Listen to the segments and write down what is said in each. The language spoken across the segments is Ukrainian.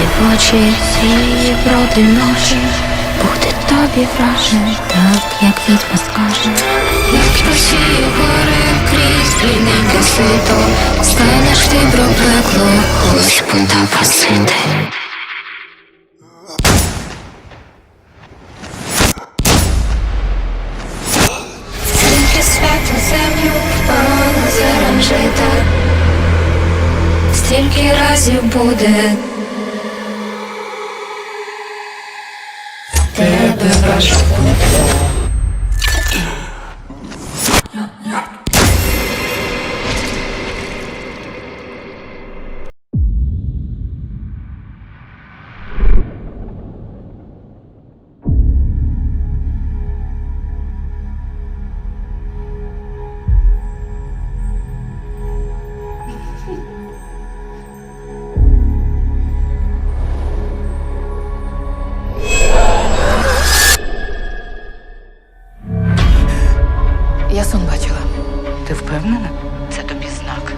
І очі сірі проти ночі Буде тобі вражений, так як відьма скаже. Як просію гори крізь дрібненьке світо, Станеш ти про пекло, когось буде просити. Центрі святу землю впала зером жита, стільки разів буде. Flash. Я сон бачила. Ти впевнена? Це тобі знак.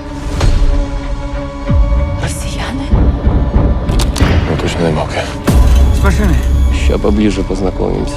Росіяни? Ну, точно не мавки. С машиной. поближе познакомимся.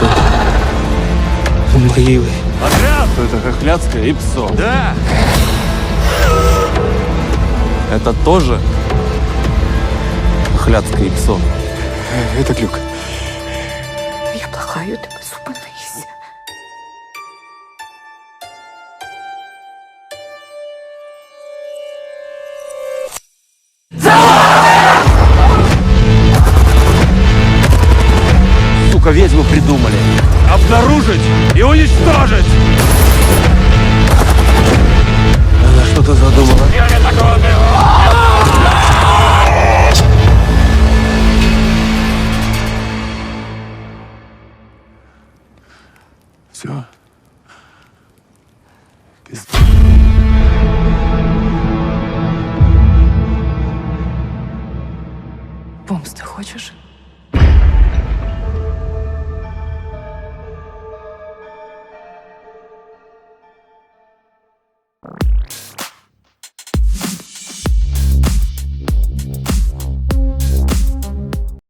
душу уморили. Отряд! Это Хохляцкая и Псо. Да! Это тоже Хохляцкая и Псо. Э, это Глюк. Я плохая, ты безумная. сука, ведьму придумали? Обнаружить и уничтожить! Она что-то задумала. Все. Пиздец.